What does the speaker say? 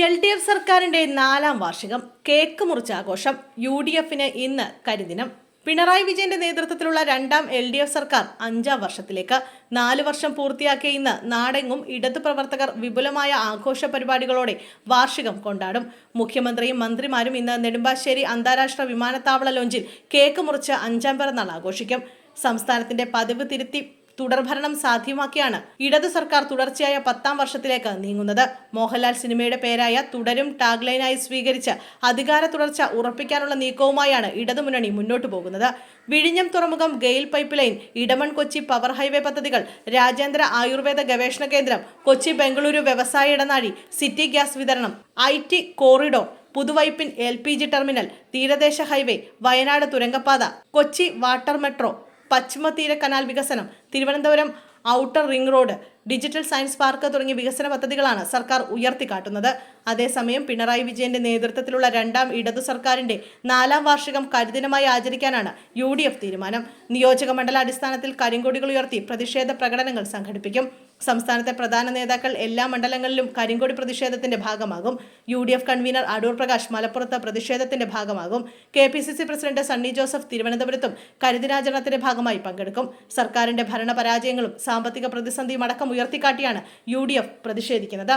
L D F സർക്കാരിന്റെ നാലാം വാർഷികം കേക്ക് മുറിച്ച ആഘോഷം യു ഡി എഫിന് ഇന്ന് കരിദിനം. പിണറായി വിജയന്റെ നേതൃത്വത്തിലുള്ള രണ്ടാം എൽ ഡി എഫ് സർക്കാർ അഞ്ചാം വർഷത്തിലേക്ക് നാല് വർഷം പൂർത്തിയാക്കിയ ഇന്ന് നാടെങ്ങും ഇടതു പ്രവർത്തകർ വിപുലമായ ആഘോഷ പരിപാടികളോടെ വാർഷികം കൊണ്ടാടും. മുഖ്യമന്ത്രിയും മന്ത്രിമാരും ഇന്ന് നെടുമ്പാശ്ശേരി അന്താരാഷ്ട്ര വിമാനത്താവള ലോഞ്ചിൽ കേക്ക് മുറിച്ച് അഞ്ചാം പിറന്നാൾ ആഘോഷിക്കും. സംസ്ഥാനത്തിന്റെ പതിവ് തിരുത്തി തുടർഭരണം സാധ്യമാക്കിയാണ് ഇടതു സർക്കാർ തുടർച്ചയായ പത്താം വർഷത്തിലേക്ക് നീങ്ങുന്നത്. മോഹൻലാൽ സിനിമയുടെ പേരായ തുടരും ടാഗ്ലൈനായി സ്വീകരിച്ച് അധികാര തുടർച്ച ഉറപ്പിക്കാനുള്ള നീക്കവുമായാണ് ഇടതുമുന്നണി മുന്നോട്ടു പോകുന്നത്. വിഴിഞ്ഞം തുറമുഖം GAIL pipeline Edamon Kochi power highway പദ്ധതികൾ രാജ്യാന്തര ആയുർവേദ ഗവേഷണ കേന്ദ്രം കൊച്ചി ബംഗളൂരു വ്യവസായ ഇടനാഴി സിറ്റി ഗ്യാസ് വിതരണം I T corridor Puthuvype L P G terminal തീരദേശ ഹൈവേ വയനാട് തുരങ്കപ്പാത കൊച്ചി വാട്ടർ മെട്രോ പശ്ചിമ തീര കനാൽ വികസനം. Thiruvananthapuram outer ring road. Digital science park തുടങ്ങിയ വികസന പദ്ധതികളാണ് സർക്കാർ ഉയർത്തിക്കാട്ടുന്നത്. അതേസമയം പിണറായി വിജയന്റെ നേതൃത്വത്തിലുള്ള രണ്ടാം ഇടതു സർക്കാരിന്റെ നാലാം വാർഷികം കരിദിനമായി ആചരിക്കാനാണ് യു ഡി എഫ് തീരുമാനം. നിയോജക മണ്ഡലാടിസ്ഥാനത്തിൽ കരിങ്കൊടികൾ ഉയർത്തി പ്രതിഷേധ പ്രകടനങ്ങൾ സംഘടിപ്പിക്കും. സംസ്ഥാനത്തെ പ്രധാന നേതാക്കൾ എല്ലാ മണ്ഡലങ്ങളിലും കരിങ്കൊടി പ്രതിഷേധത്തിന്റെ ഭാഗമാകും. U D F convener Adoor Prakash മലപ്പുറത്ത് പ്രതിഷേധത്തിന്റെ ഭാഗമാകും. K P C C president Sunny Joseph തിരുവനന്തപുരത്തും കരിദിനാചരണത്തിന്റെ ഭാഗമായി പങ്കെടുക്കും. സർക്കാരിന്റെ ഭരണപരാജയങ്ങളും സാമ്പത്തിക പ്രതിസന്ധിയും അടക്കം ഉയർത്തിക്കാട്ടിയാണ് യു പ്രതിഷേധിക്കുന്നത്